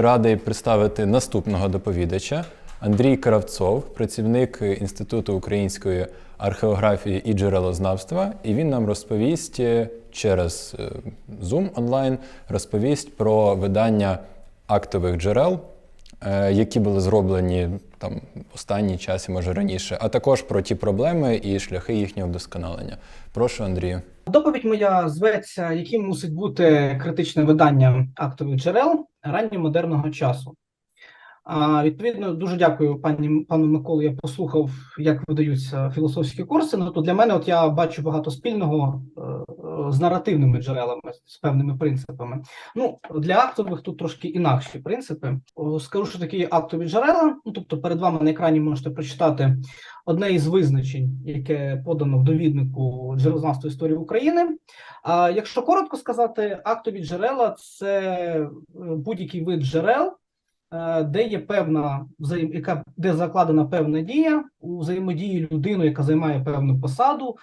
Радий представити наступного доповідача Андрій Кравцов, працівник Інституту української археографії і джерелознавства. І він нам розповість е, через е, Zoom онлайн розповість про видання актових джерел, е, які були зроблені там в останній час і може раніше, а також про ті проблеми і шляхи їхнього вдосконалення. Прошу, Андрію. Доповідь моя зветься, яким мусить бути критичне видання актових джерел ранньомодерного часу. А, відповідно, дуже дякую пані пану Миколу. Я послухав, як видаються філософські курси. Ну то для мене, от я бачу багато спільного е, з наративними джерелами, з певними принципами. Ну для актових тут трошки інакші принципи. Скажу, що такі актові джерела. Ну тобто, перед вами на екрані можете прочитати одне із визначень, яке подано в довіднику джерелознавства історії України. А якщо коротко сказати, актові джерела це е, будь-який вид джерел, де є певна взаєм, яка де закладена певна дія у взаємодії людини, яка займає певну посаду,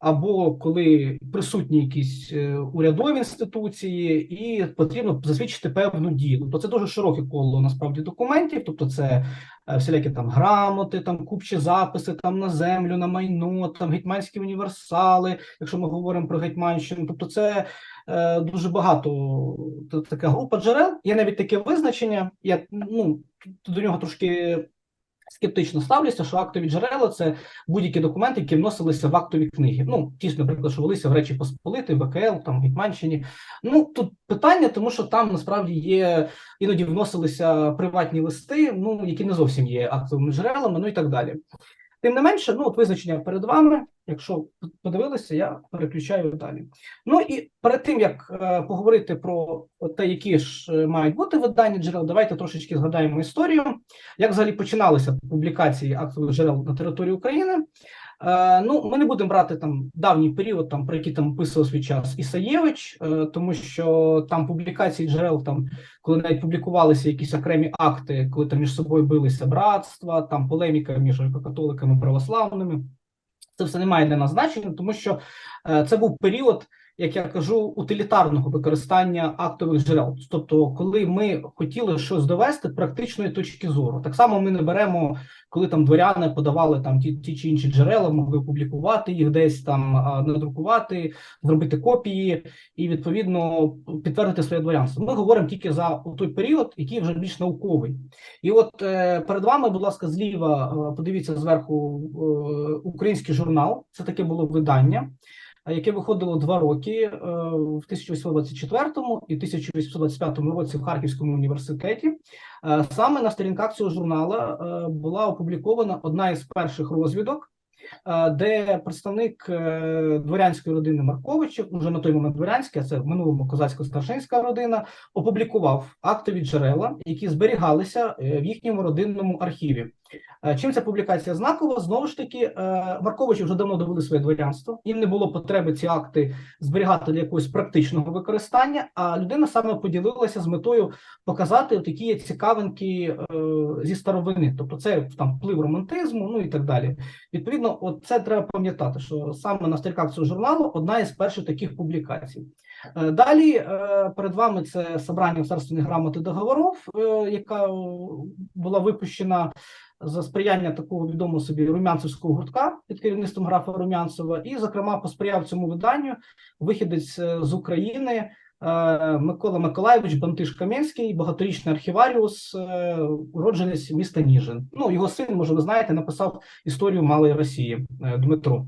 або коли присутні якісь е, урядові інституції, і потрібно засвідчити певну дію. Тобто це дуже широке коло насправді документів, тобто це е, всілякі там грамоти, там купчі записи там на землю, на майно, там гетьманські універсали, якщо ми говоримо про Гетьманщину. Тобто, це е, дуже багато така група джерел. Є навіть таке визначення. Я ну до нього трошки скептично ставлюся, що актові джерела це будь-які документи, які вносилися в актові книги. Ну, ті наприклад, що велися в Речі Посполити, ВКЛ, там Гетьманщині. Ну тут питання, тому що там насправді є іноді вносилися приватні листи, ну які не зовсім є актовими джерелами, ну і так далі. Тим не менше, ну от визначення перед вами. Якщо подивилися, я переключаю далі. Ну і перед тим як е, поговорити про те, які ж е, мають бути видання джерел, давайте трошечки згадаємо історію, як взагалі починалися публікації актових джерел на території України. Е, ну, ми не будемо брати там давній період, там про який там писав свій час Ісаєвич, е, тому що там публікації джерел, там коли навіть публікувалися якісь окремі акти, коли там між собою билися братства, там полеміка між католиками і православними. Це все не має для нас значення, тому що е, це був період, як я кажу, утилітарного використання актових джерел. Тобто, коли ми хотіли щось довести практичної точки зору, так само ми не беремо, коли там дворяни подавали там ті, ті чи інші джерела, могли опублікувати їх десь там, надрукувати, зробити копії і відповідно підтвердити своє дворянство. Ми говоримо тільки за той період, який вже більш науковий. І от е, перед вами, будь ласка, зліва е, подивіться зверху е, український журнал. Це таке було видання, яке виходило два роки е, в 1824 і 1825 році в Харківському університеті. Е, Саме на сторінках цього журнала е, була опублікована одна із перших розвідок. Де представник дворянської родини Марковичів, уже на той момент дворянська, це в минулому козацько-старшинська родина, опублікував актові джерела, які зберігалися в їхньому родинному архіві. Е, Чим ця публікація знакова? Знову ж таки, е, Марковичі вже давно довели своє дворянство. Їм не було потреби ці акти зберігати для якогось практичного використання. А людина саме поділилася з метою показати такі цікавинки е, зі старовини, тобто це там вплив романтизму, ну і так далі. Відповідно, от це треба пам'ятати, що саме на сторінках цього журналу одна із перших таких публікацій. Далі перед вами це собрання царственних грамот і договорів, яка була випущена за сприяння такого відомого собі румянцевського гуртка під керівництвом графа Румянцева, і, зокрема, посприяв цьому виданню вихідець е, з України Микола Миколаєвич Бантиш Кам'янський, багаторічний архіваріус, е, уродженець міста Ніжин. Ну, його син, може, ви знаєте, написав історію Малої Росії е, Дмитро.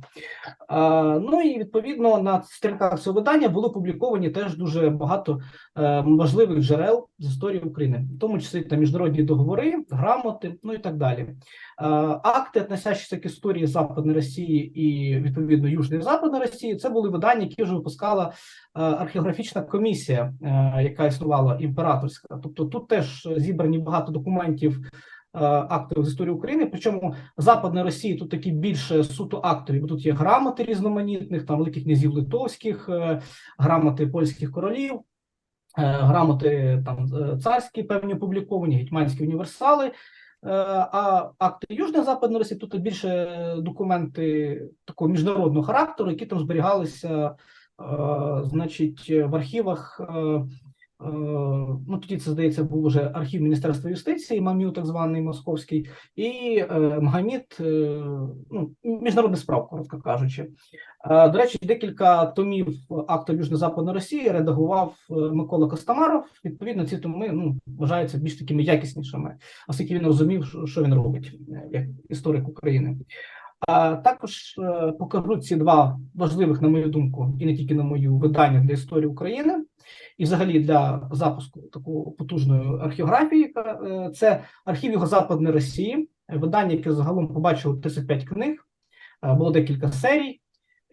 Е, Ну і відповідно на сторінках цього видання були опубліковані теж дуже багато е, важливих джерел з історії України, в тому числі там міжнародні договори, грамоти, ну і так далі. Е, Акти, относящиеся к історії Западної Росії і відповідно Южної Западної Росії, це були видання, які вже випускала е, археографічна комісія, е, яка існувала імператорська. Тобто тут теж зібрані багато документів е, актів з історії України. Причому Западної Росії тут такі більше суто актові, бо тут є грамоти різноманітних, там великих князів литовських, е, грамоти польських королів. Грамоти там царські певні опубліковані, гетьманські універсали. А акти Южної Западної Росії тут більше документи такого міжнародного характеру, які там зберігалися, значить, в архівах е, ну тоді це здається був вже архів Міністерства юстиції, МАМЮ, так званий московський, і е, Магомід, е, ну, міжнародних справ, коротко кажучи. Е, До речі, декілька томів акту Южно-Западної Росії редагував е, Микола Костомаров. Відповідно, ці томи ну, вважаються більш такими якіснішими, оскільки він розумів, що- він робить е, як історик України. А також е, покажу ці два важливих, на мою думку, і не тільки на мою видання для історії України, і взагалі для запуску такої потужної археографії. е, Це архів Юго-Западної Росії, видання, яке загалом побачило 35 книг, е, було декілька серій.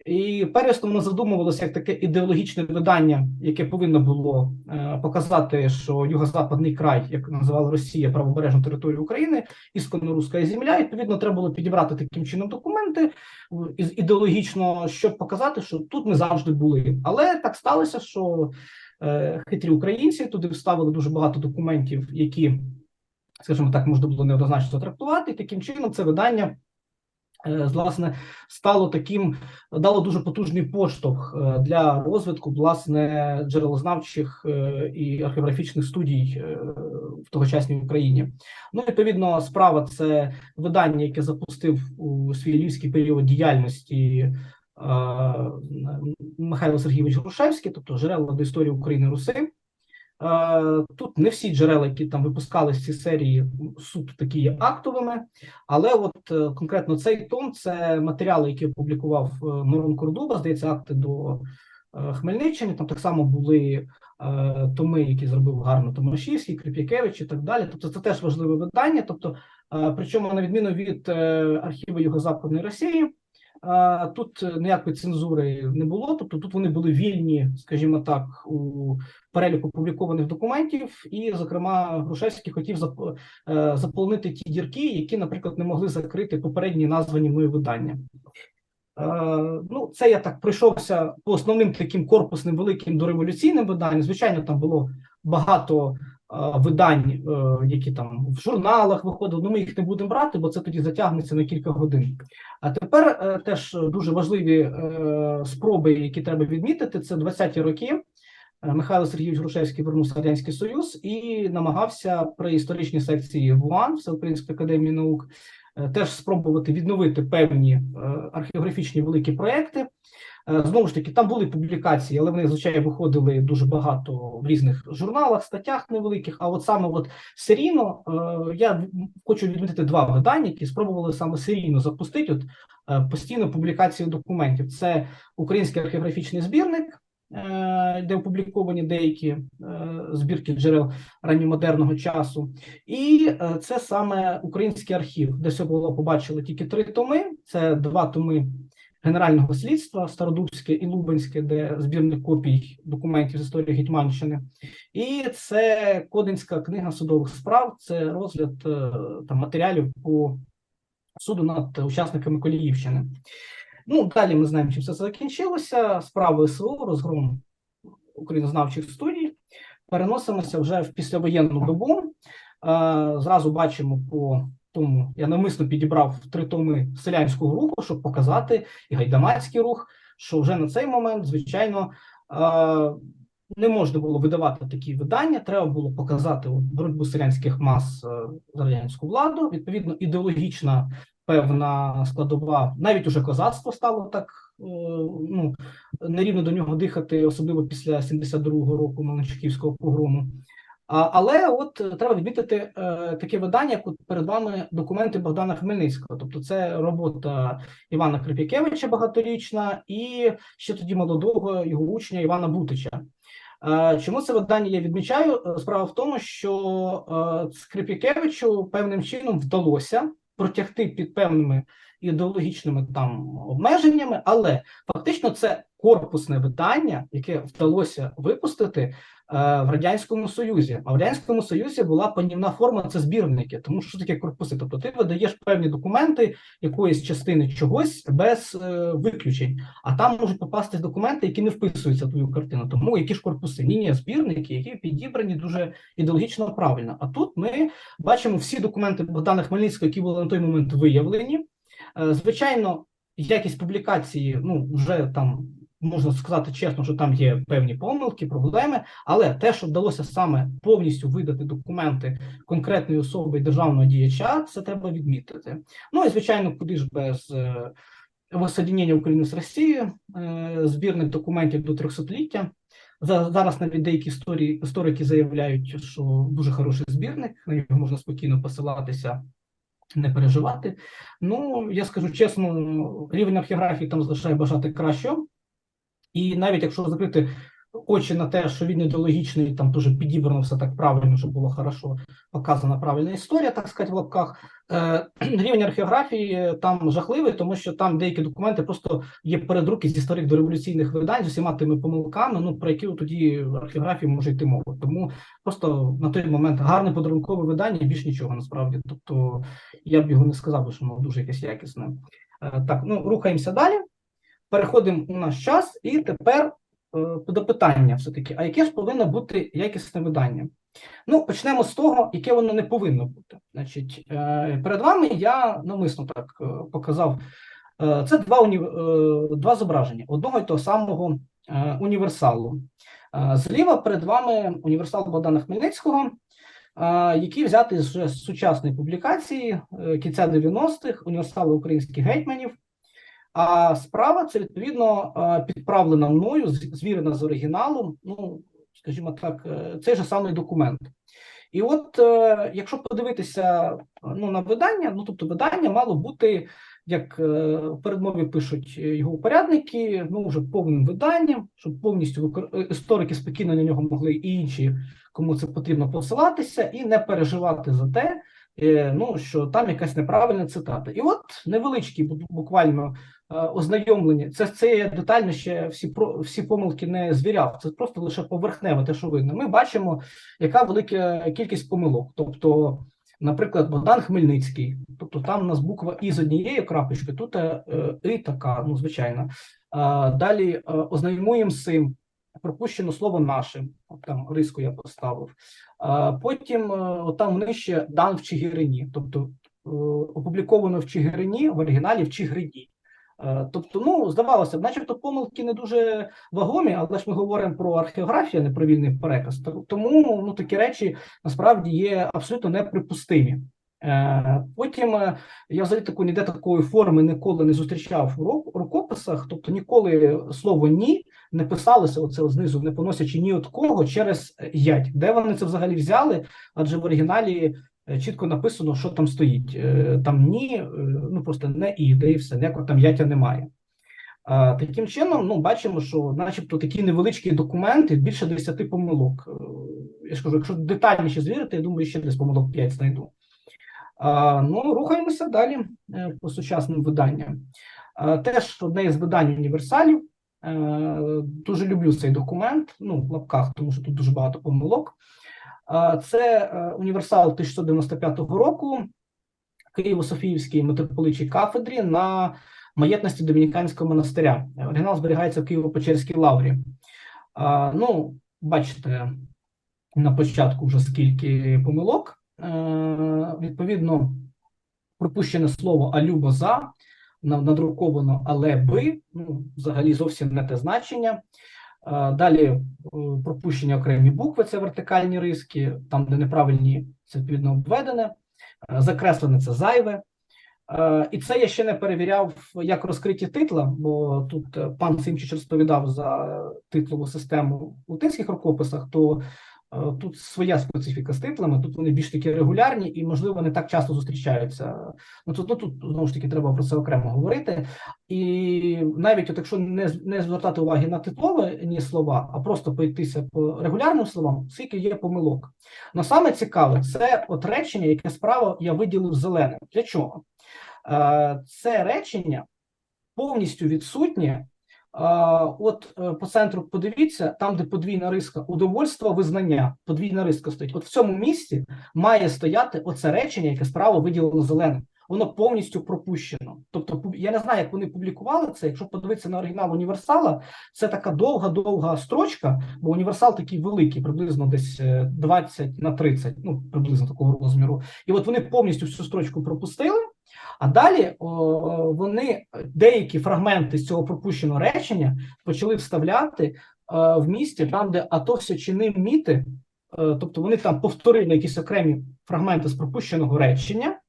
І перш воно задумувалося як таке ідеологічне видання, яке повинно було е, показати, що юго-западний край, як називала Росія, правобережну територію України, ісконно руська земля. Відповідно, треба було підібрати таким чином документи ідеологічно, щоб показати, що тут ми завжди були. Але так сталося, що е, хитрі українці туди вставили дуже багато документів, які, скажімо так, можна було неоднозначно трактувати. І таким чином це видання. Е, Власне, стало таким, дало дуже потужний поштовх е, для розвитку власне джерелознавчих е, і археографічних студій в тогочасній Україні. Ну, відповідно, справа це видання, яке запустив у свій львівський період діяльності Михайло Сергійович Грушевський, тобто джерела до історії України Руси. Е, Тут не всі джерела, які там випускались в цій серії, суто такі є актовими, але от е, конкретно цей том це матеріали, які опублікував е, Мирон Кордуба, здається, акти до Хмельниччини. Там так само були томи, які зробив гарно Томашівський, Крип'якевич і так далі. Тобто це теж важливе видання. Тобто, причому на відміну від архіву Юго-Западної Росії. Е, Тут ніякої цензури не було, тобто тут вони були вільні, скажімо так, у переліку публікованих документів, і, зокрема, Грушевський хотів е, заповнити ті дірки, які, наприклад, не могли закрити попередні названі мною видання. Е, Ну, це я так пройшовся по основним таким корпусним великим дореволюційним виданням. Звичайно, там було багато е, видань, е, які там в журналах виходили. Ну, ми їх не будемо брати, бо це тоді затягнеться на кілька годин. А тепер е, теж дуже важливі е, спроби, які треба відмітити, це 20-ті роки. Е, Михайло Сергійович Грушевський вернувся Радянський Союз і намагався при історичній секції ВУАН Всеукраїнської академії наук е, теж спробувати відновити певні е, археографічні великі проекти. Е, Знову ж таки, там були публікації, але вони звичайно виходили дуже багато в різних журналах, статтях невеликих. А от саме от серійно е, я хочу відмітити два видання, які спробували саме серійно запустити от е, постійну публікацію документів. Це український археографічний збірник, де опубліковані деякі збірки джерел ранньомодерного часу, і це саме український архів, де сьогодні побачили тільки три томи. Це два томи Генерального слідства Стародубське і Лубенське, де збірник копій документів з історії Гетьманщини, і це Кодинська книга судових справ. Це розгляд е, там матеріалів по суду над учасниками Коліївщини. Ну, далі ми знаємо, чим все це закінчилося. Справи СВО, розгром українознавчих студій. Переносимося вже в післявоєнну добу. Е, Зразу бачимо по тому, я навмисно підібрав три томи селянського руху, щоб показати і гайдамацький рух, що вже на цей момент, звичайно, е, не можна було видавати такі видання. Треба було показати боротьбу селянських мас е, за радянську владу. Відповідно, ідеологічна певна складова, навіть уже козацтво стало так е, ну, нерівно до нього дихати, особливо після 72-го року Меланчиківського погрому. Але от е, треба відмітити е, таке видання, як перед вами документи Богдана Хмельницького. Тобто, це робота Івана Крип'якевича багаторічна і ще тоді молодого його учня Івана Бутича. Е, Чому це видання я відмічаю? Справа в тому, що Скрип'якевичу певним чином вдалося протягти під певними ідеологічними там обмеженнями, але фактично це корпусне видання, яке вдалося випустити в радянському союзі. А в радянському союзі була панівна форма це збірники. Тому що що таке корпуси? Тобто ти видаєш певні документи якоїсь частини чогось без е, виключень. А там можуть попасти документи, які не вписуються в твою картину. Тому які ж корпуси? Ні, ні, збірники, які підібрані дуже ідеологічно правильно. А тут ми бачимо всі документи Богдана Хмельницького, які були на той момент виявлені. Е, Звичайно, якість публікації ну вже там можна сказати чесно, що там є певні помилки, проблеми, але те, що вдалося саме повністю видати документи конкретної особи державного діяча, це треба відмітити. Ну і звичайно, куди ж без е, воссоединення України з Росією, е, збірних документів до 300-ліття. Зараз навіть деякі історії, історики заявляють, що дуже хороший збірник, на нього можна спокійно посилатися, не переживати. Ну, я скажу чесно, рівень археографії там залишає бажати кращого. І навіть якщо закрити очі на те, що він ідеологічний, там дуже підібрано все так правильно, щоб було хорошо показана правильна історія, так сказати, в лапках. Е, рівень археографії там жахливий, тому що там деякі документи просто є передруки з історик до революційних видань з усіма тими помилками, ну про які тоді в археографії може йти мова. Тому просто на той момент гарне подарункове видання, більш нічого насправді. Тобто я б його не сказав, що воно дуже якесь якісне. Е, так, ну рухаємося далі. Переходимо у наш час, і тепер е, до питання: все-таки, а яке ж повинно бути якісне видання? Ну, почнемо з того, яке воно не повинно бути. Значить, е, перед вами я навмисно так е, показав. Це два, два зображення одного і того самого універсалу. Зліва перед вами універсал Богдана Хмельницького, який взятий з сучасної публікації кінця 90-х, універсалу українських гетьманів. А справа це відповідно е, підправлена мною, звірена з оригіналом. Ну, скажімо так, е, цей же самий документ. І от, е, якщо подивитися ну, на видання, ну тобто видання мало бути, як в передмові пишуть його упорядники, ну вже повним виданням, щоб повністю історики спокійно на нього могли і інші, кому це потрібно посилатися, і не переживати за те, ну що там якась неправильна цитата. І от невеличкі бу- буквально е, ознайомлення. Це, це я детально ще всі про всі помилки не звіряв. Це просто лише поверхневе, те, що видно. Ми бачимо, яка велика кількість помилок. Тобто, наприклад, Богдан Хмельницький, тобто там у нас буква І з однією крапочкою, тут е, І така, ну звичайно. А, далі е, ознайомуємо з. Пропущено слово нашим, там риску я поставив. А, потім е, от там нижче дан в Чигирині, тобто е, опубліковано в Чигирині, в оригіналі в Чигирині. Е, Тобто, ну здавалося б, начебто помилки не дуже вагомі, але ж ми говоримо про археографію, не про вільний переказ. Тому ну такі речі насправді є абсолютно неприпустимі. Е, Потім е, я взагалі таку ніде такої форми ніколи не зустрічав у ру- рукописах, тобто ніколи слово ні не писалося оце знизу, не поносячи ні від кого через ять. Де вони це взагалі взяли? Адже в оригіналі чітко написано, що там стоїть. Е, Там ні, е, ну просто не і, де і все, ніякого там яття немає. Таким чином, ну, бачимо, що начебто такі невеличкі документи, більше 10 помилок. Е, Я ж кажу, якщо детальніше звірити, я думаю, ще десь помилок 5 знайду. Ну, рухаємося далі е, по сучасним виданням. Теж одне із видань універсалів. Е, дуже люблю цей документ, ну, в лапках, тому що тут дуже багато помилок. Це е, універсал 1695 року Києво-Софіївській митрополичій кафедрі на маєтності Домініканського монастиря. Оригінал зберігається в Києво-Печерській лаврі. Ну, бачите, на початку вже скільки помилок. Е, відповідно, пропущене слово алюбо за, на- надруковано але би, ну, взагалі зовсім не те значення. Далі е, пропущені окремі букви, це вертикальні риски, там, де неправильні, це відповідно обведене. Е, Закреслене це зайве. Е, І це я ще не перевіряв як розкриті титла, бо тут пан Симчич розповідав за титлову систему в латинських рукописах, то тут своя специфіка з титлами, тут вони більш такі регулярні і, можливо, не так часто зустрічаються. Ну тут, ну, тут знову ж таки треба про це окремо говорити. І навіть от якщо не, не звертати уваги на титлові слова, а просто пройтися по регулярним словам, скільки є помилок. Но саме цікаве, це от речення, яке справа я виділив зеленим. Для чого? Е, Це речення повністю відсутнє. От е, по центру подивіться, там, де подвійна риска, удовольство, визнання, подвійна риска стоїть. От в цьому місці має стояти оце речення, яке справа виділено зеленим. Воно повністю пропущено. Тобто, я не знаю, як вони публікували це. Якщо подивитися на оригінал універсала, це така довга-довга строчка, бо універсал такий великий, приблизно десь е, 20 на 30, ну приблизно такого розміру. І от вони повністю всю строчку пропустили. А далі вони деякі фрагменти з цього пропущеного речення почали вставляти е, в місті, там, де АТО все чинив міти, е, тобто вони там повторили якісь окремі фрагменти з пропущеного речення,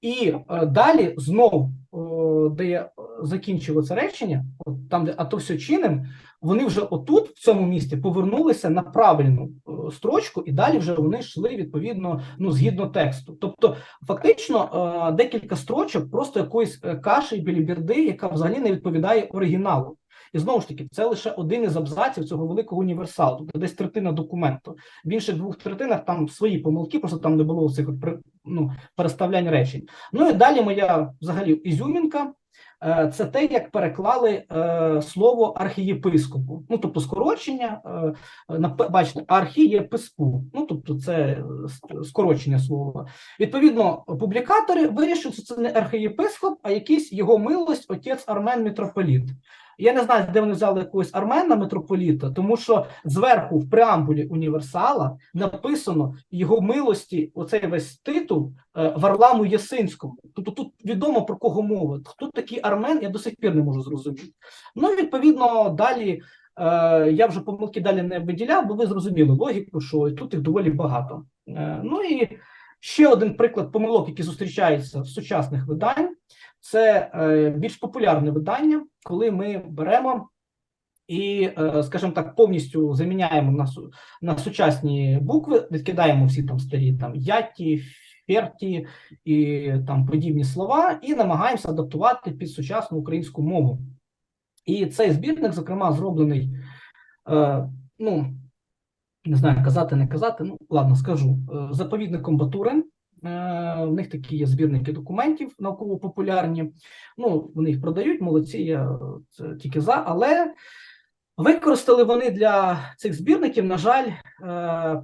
і е, далі знов, о, де закінчив це речення, от там, де АТО все чиним, вони вже отут, в цьому місті, повернулися на правильну е, строчку, і далі вже вони йшли відповідно ну згідно тексту. Тобто, фактично, е, декілька строчок просто якоїсь е, каші біліберди, яка взагалі не відповідає оригіналу. І знову ж таки, це лише один із абзаців цього великого універсалу, тобто десь третина документу. В інших двох третинах там свої помилки, просто там не було цих ну, переставлянь речень. Ну і далі моя взагалі ізюмінка. Е, Це те, як переклали е, слово архієпископу. Ну, тобто скорочення, е, на бачите, архієписку. Ну, тобто, це скорочення слова. Відповідно, публікатори вирішили, що це не архієпископ, а якийсь його милость, отець Армен Митрополіт. Я не знаю, де вони взяли якогось Армена митрополіта, тому що зверху в преамбулі універсала написано його милості, оцей весь титул е, Варламу Ясинському. Тобто тут відомо про кого мова. Хто такий Армен, я до сих пір не можу зрозуміти. Ну, відповідно, далі е, я вже помилки далі не виділяв, бо ви зрозуміли логіку, що тут їх доволі багато. Е, ну і ще один приклад помилок, які зустрічаються в сучасних видань. Це е, більш популярне видання, коли ми беремо і, е, скажімо так, повністю заміняємо на, на сучасні букви, відкидаємо всі там старі там яті, ферті і там подібні слова, і намагаємося адаптувати під сучасну українську мову. І цей збірник, зокрема, зроблений, е, ну не знаю, казати, не казати. Ну ладно, скажу заповідником Батурин. Е, В них такі є збірники документів науково-популярні. Ну, вони їх продають, молодці, я е, тільки за, але використали вони для цих збірників, на жаль, е,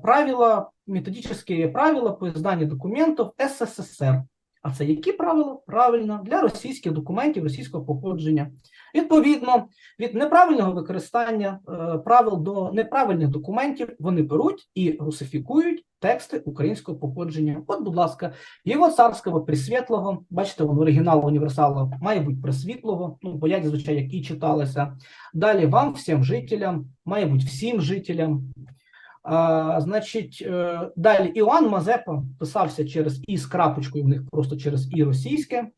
правила, методичні правила по изданню документів СССР. А це які правила? Правильно, для російських документів російського походження. Відповідно, від неправильного використання е, правил до неправильних документів вони беруть і русифікують тексти українського походження. От, будь ласка, його царського присвітлого, бачите, воно оригінал універсалу має бути присвітлого, ну, бо як звичайно, як і читалося. Далі вам, всім жителям, має бути всім жителям. Значить, е, далі Іоанн Мазепа писався через І з крапочкою, в них просто через І російське.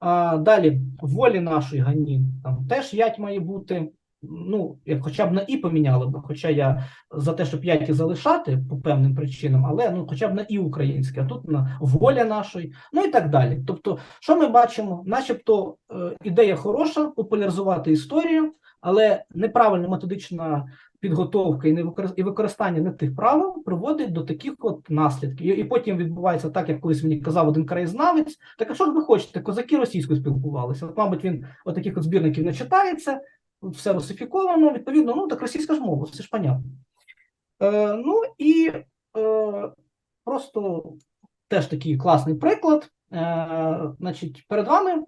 А, далі волі нашої гані, там теж ять має бути. Ну, як хоча б на і поміняли б, хоча я за те, щоб яті залишати по певним причинам, але ну, хоча б на і українське, а тут на воля нашої, ну і так далі. Тобто, що ми бачимо? Начебто е, ідея хороша, популяризувати історію, але неправильна методична підготовка і використання не тих правил приводить до таких от наслідків. І, потім відбувається так, як колись мені казав один краєзнавець. Так а що ж ви хочете? Козаки російською спілкувалися. От, мабуть, він от таких от збірників не читається, все русифіковано, відповідно, ну так російська ж мова, все ж понятно. Е, ну і е, просто теж такий класний приклад. Е, значить, перед вами е,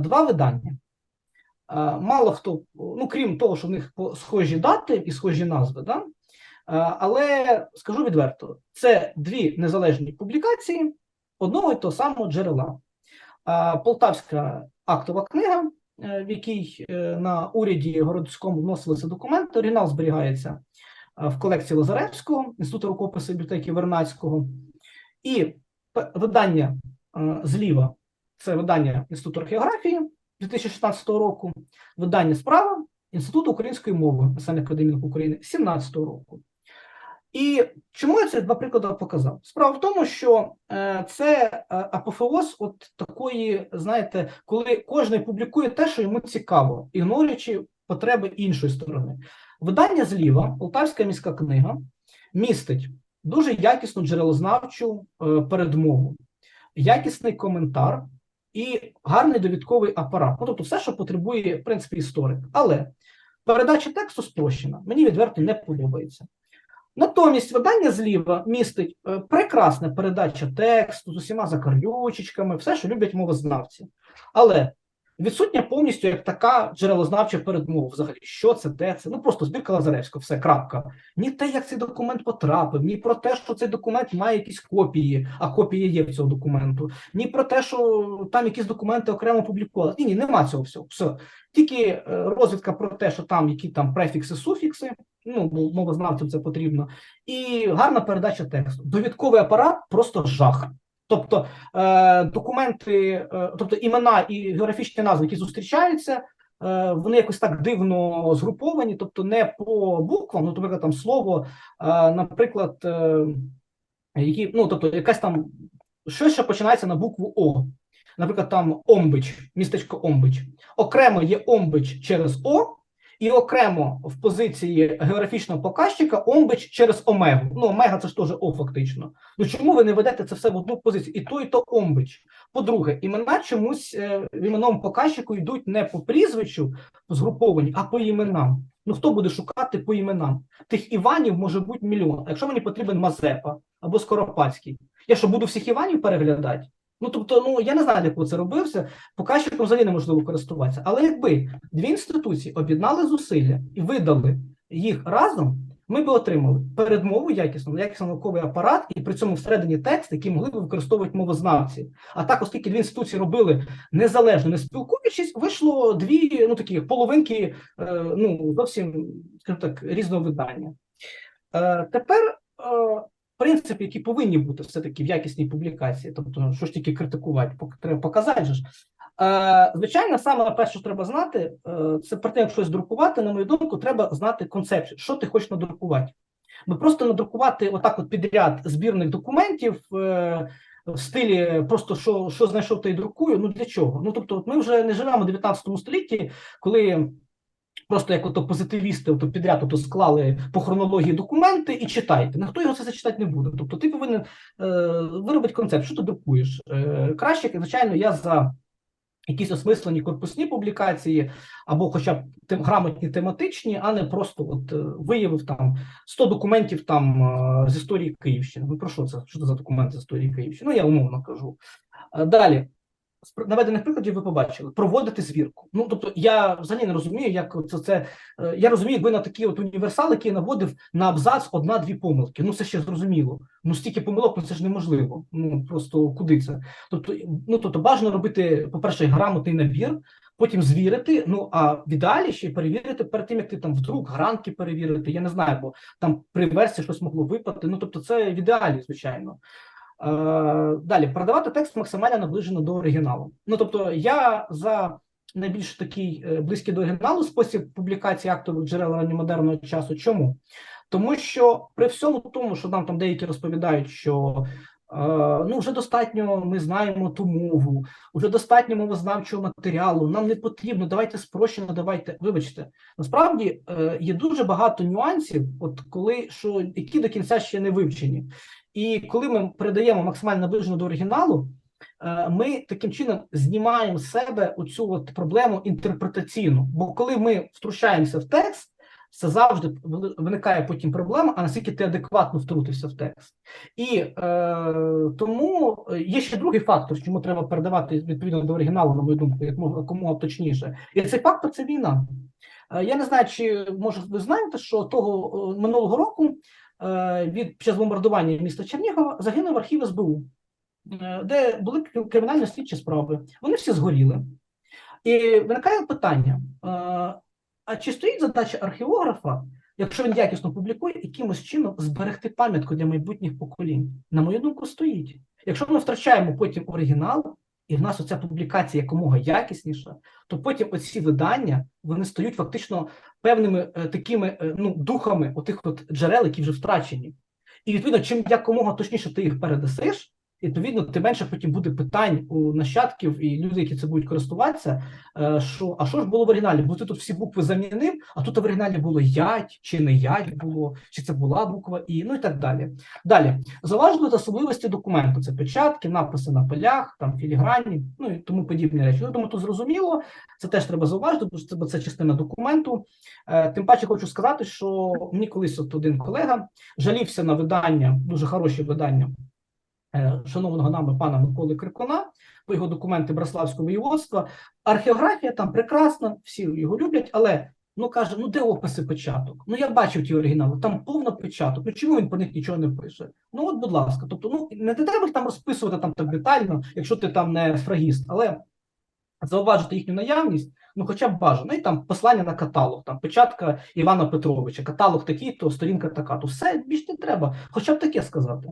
два видання. Е, Мало хто, ну крім того, що в них схожі дати і схожі назви, да? Е, але скажу відверто: це дві незалежні публікації одного і того самого джерела. Е, Полтавська актова книга, в якій на уряді городському вносилися документи. Оригінал зберігається в колекції Лазаревського, Інституту рукопису бібліотеки Вернадського. І видання зліва це видання Інституту археографії 2016 року, видання справа Інституту української мови Національної академії України 2017 року. І чому я ці два приклади показав? Справа в тому, що е, це е, апофеоз от такої, знаєте, коли кожен публікує те, що йому цікаво, ігноруючи потреби іншої сторони. Видання зліва, Полтавська міська книга, містить дуже якісну джерелознавчу е, передмову, якісний коментар і гарний довідковий апарат. Ну, тобто все, що потребує, в принципі, історик. Але передача тексту спрощена, мені відверто не подобається. Натомість видання зліва містить е, прекрасна передача тексту з усіма закарлючечками, все, що люблять мовознавці. Але Відсутня повністю як така джерелознавча передмова. Взагалі, що це, де це? Ну просто збірка Лазаревського, все, крапка. Ні те, як цей документ потрапив, ні про те, що цей документ має якісь копії, а копії є в цього документу, ні про те, що там якісь документи окремо публікували. Ні, ні, нема цього всього. Все. Тільки е, розвідка про те, що там які там префікси, суфікси, ну, мовознавцям це потрібно, і гарна передача тексту. Довідковий апарат просто жах. Тобто е, документи, е, тобто імена і географічні назви, які зустрічаються, е, вони якось так дивно згруповані, тобто не по буквам, ну, наприклад, там слово, наприклад, які, ну, тобто якась там щось, що починається на букву О. Наприклад, там Омбич, містечко Омбич. Окремо є Омбич через О, і окремо в позиції географічного показчика Омбич через Омегу. Ну, Омега це ж теж О, фактично. Ну чому ви не ведете це все в одну позицію? І то, і то Омбич. По-друге, імена чомусь е, в іменному показчику йдуть не по прізвищу згруповані, а по іменам. Ну хто буде шукати по іменам? Тих Іванів може бути мільйон. А якщо мені потрібен Мазепа або Скоропадський, я що буду всіх Іванів переглядати? Ну тобто, ну я не знаю, як це робився. Показчиком взагалі неможливо користуватися. Але якби дві інституції об'єднали зусилля і видали їх разом, ми би отримали передмову якісну, якісний науковий апарат, і при цьому всередині текст, який могли б використовувати мовознавці. А так, оскільки дві інституції робили незалежно, не спілкуючись, вийшло дві ну такі половинки, е, ну зовсім скажімо так, різного видання. Е, тепер. Принципи, які повинні бути все-таки в якісній публікації, тобто, що ж тільки критикувати, пок- треба показати ж. Е, звичайно, саме перше, що треба знати, е, це про те, як щось друкувати, на мою думку, треба знати концепцію, що ти хочеш надрукувати. Бо просто надрукувати отак от підряд збірних документів е, в стилі просто що, що знайшов, то й друкую. Ну для чого? Ну тобто, от ми вже не живемо в 19 столітті, коли просто як ото позитивісти ото підряд ото склали по хронології документи і читайте. Ніхто його це зачитати не буде. Тобто, ти повинен е, виробити концепт, що ти друкуєш. Е, краще, звичайно, я за якісь осмислені корпусні публікації, або хоча б тем, грамотні тематичні, а не просто от е, виявив там 100 документів там е, з історії Київщини. Ну про що це? Що це за документи з історії Київщини? Ну я умовно кажу. Е, Далі. З наведених прикладів ви побачили проводити звірку. Ну тобто, я взагалі не розумію, як це це. Я розумію, якби на такі от універсал, який наводив на абзац одна-дві помилки. Ну це ще зрозуміло. Ну стільки помилок, ну це ж неможливо. Ну просто куди це? Тобто, ну тобто бажано робити, по-перше, грамотний набір, потім звірити. Ну а в ідеалі ще й перевірити перед тим, як ти там вдруг гранки перевірити. Я не знаю, бо там при версії щось могло випати. Ну тобто, це в ідеалі, звичайно. Е, Далі продавати текст максимально наближено до оригіналу. Ну тобто, я за найбільш такий е, близький до оригіналу спосіб публікації актових джерел ранньомодерного часу. Чому? Тому що при всьому тому, що нам там деякі розповідають, що е, ну вже достатньо, ми знаємо ту мову, вже достатньо мовознавчого матеріалу. Нам не потрібно, давайте спрощено, давайте. Вибачте, насправді е, є дуже багато нюансів, от коли що які до кінця ще не вивчені. І коли ми передаємо максимально наближено до оригіналу, е, ми таким чином знімаємо з себе оцю от проблему інтерпретаційну. Бо коли ми втручаємося в текст, це завжди виникає потім проблема, а наскільки ти адекватно втрутився в текст. І е, тому е, є ще другий фактор, чому треба передавати відповідно до оригіналу, на мою думку, як можна якомога точніше. І цей фактор це війна. Е, Я не знаю, чи може ви знаєте, що того е, минулого року від під час бомбардування міста Чернігова загинув архів СБУ, е, де були кр- кримінально слідчі справи. Вони всі згоріли. І виникає питання: е, а чи стоїть задача археографа, якщо він якісно публікує, якимось чином зберегти пам'ятку для майбутніх поколінь? На мою думку, стоїть. Якщо ми втрачаємо потім оригінал, і в нас оця публікація якомога якісніша, то потім оці видання вони стають фактично певними е, такими е, ну, духами отих от джерел, які вже втрачені. І відповідно, чим якомога точніше ти їх передасиш, відповідно, тим менше потім буде питань у нащадків і людей, які це будуть користуватися. е, Що а що ж було в оригіналі? Бо ти тут всі букви замінив, а тут в оригіналі було ять чи не ять було, чи це була буква і ну і так далі. Далі зауважувати особливості документу: це печатки, написи на полях, там філіграні, ну і тому подібні речі. Ну, тому тут зрозуміло, це теж треба зауважити, бо це, бо це частина документу. Е, Тим паче хочу сказати, що мені колись от один колега жалівся на видання, дуже хороші видання е, шановного нами пана Миколи Крикуна, по його документи Браславського воєводства. Археографія там прекрасна, всі його люблять, але ну каже: ну де описи печаток? Ну я бачив ті оригінали, там повно печаток. Ну чому він про них нічого не пише? Ну от, будь ласка, тобто, ну не треба там розписувати там так детально, якщо ти там не фрагіст, але зауважити їхню наявність, ну хоча б бажано. І там послання на каталог, там печатка Івана Петровича, каталог такий, то сторінка така, то все більш не треба, хоча б таке сказати.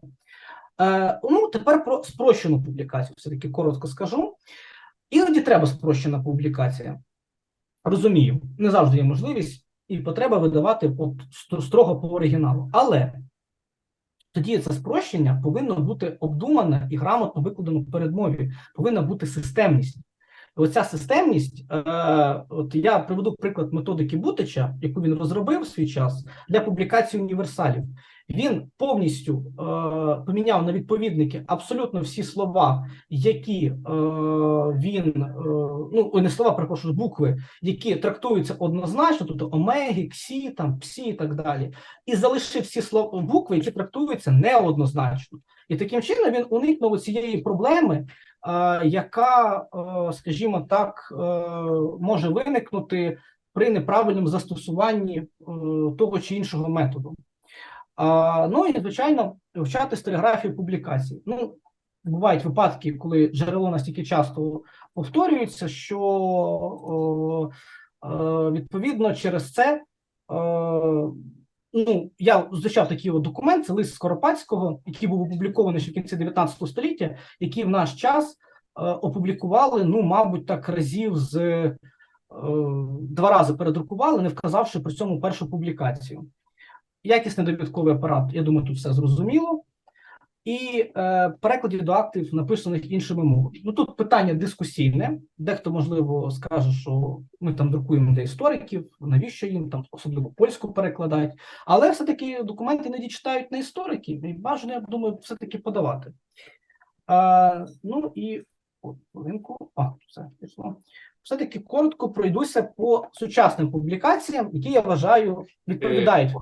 Е, ну, тепер про спрощену публікацію, все-таки коротко скажу. Іноді треба спрощена публікація. Розумію, не завжди є можливість і потреба видавати от строго по оригіналу. Але тоді це спрощення повинно бути обдумане і грамотно викладено в передмові, повинна бути системність. Оця системність, е, от я приведу приклад методики Бутича, яку він розробив в свій час для публікації універсалів. Він повністю е, поміняв на відповідники абсолютно всі слова, які е, він е, ну не слова, перепрошую, букви, які трактуються однозначно, тобто омеги, ксі, там псі і так далі, і залишив всі слова букви, які трактуються неоднозначно. І таким чином він уникнув цієї проблеми, е, яка, е, скажімо так, е, може виникнути при неправильному застосуванні того чи іншого методу. Ну і звичайно, вивчати стереографію публікацій. Ну, бувають випадки, коли джерело настільки часто повторюється, що е, відповідно через це. Е, ну, я зустрічав такий от документ, це лист Скоропадського, який був опублікований ще в кінці 19 століття, який в наш час е, опублікували, ну, мабуть, так разів з е, два рази передрукували, не вказавши при цьому першу публікацію. Якісний довідковий апарат, я думаю, тут все зрозуміло. І е, перекладів до актів, написаних іншими мовами. Ну тут питання дискусійне. Дехто, можливо, скаже, що ми там друкуємо для істориків, навіщо їм там особливо польську перекладають. Але все-таки документи іноді читають не історики, і бажано, я думаю, все-таки подавати. Е, ну і от, хвилинку. А, все пішло. Все-таки коротко пройдуся по сучасним публікаціям, які я вважаю відповідають.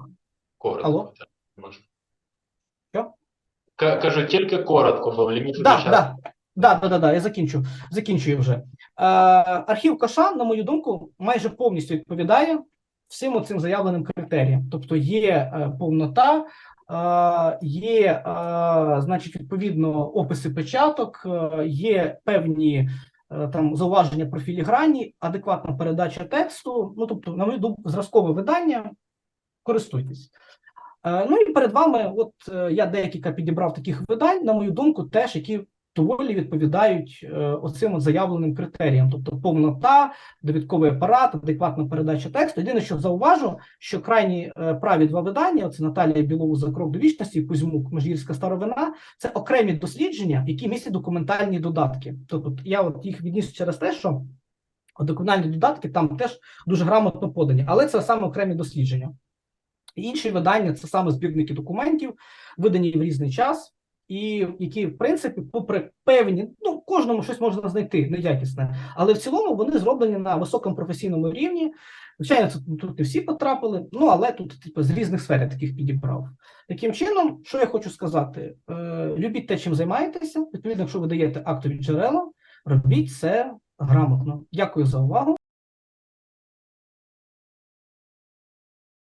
Коротко. Алло? так. Що? Ка- Кажу, тільки коротко, бо ліміт Да, час. да, да, да, да, да, я закінчу. Закінчую вже. Е, архів Каша, на мою думку, майже повністю відповідає всім цим заявленим критеріям. Тобто є е, повнота, е, є, е, значить, відповідно, описи печаток, е, є певні е, там зауваження про філіграні, адекватна передача тексту. Ну, тобто, на мою думку, зразкове видання. Користуйтесь. Е, Ну і перед вами, от е, я декілька підібрав таких видань, на мою думку, теж які доволі відповідають е, оцим заявленим критеріям, тобто повнота, довідковий апарат, адекватна передача тексту. Єдине, що зауважу, що крайні праві два видання, це Наталія Білоус за крок до вічності, Кузьмук Межгірська старовина, це окремі дослідження, які містять документальні додатки. Тобто я от їх відніс через те, що документальні додатки там теж дуже грамотно подані, але це саме окремі дослідження. Інші видання це саме збірники документів, видані в різний час, і які, в принципі, попри певні, ну кожному щось можна знайти неякісне, але в цілому вони зроблені на високому професійному рівні. Звичайно, це тут не всі потрапили, ну але тут типу, з різних сфер я таких підібрав. Таким чином, що я хочу сказати: е, любіть те, чим займаєтеся. Відповідно, якщо ви даєте актові джерела, робіть це грамотно. Дякую за увагу.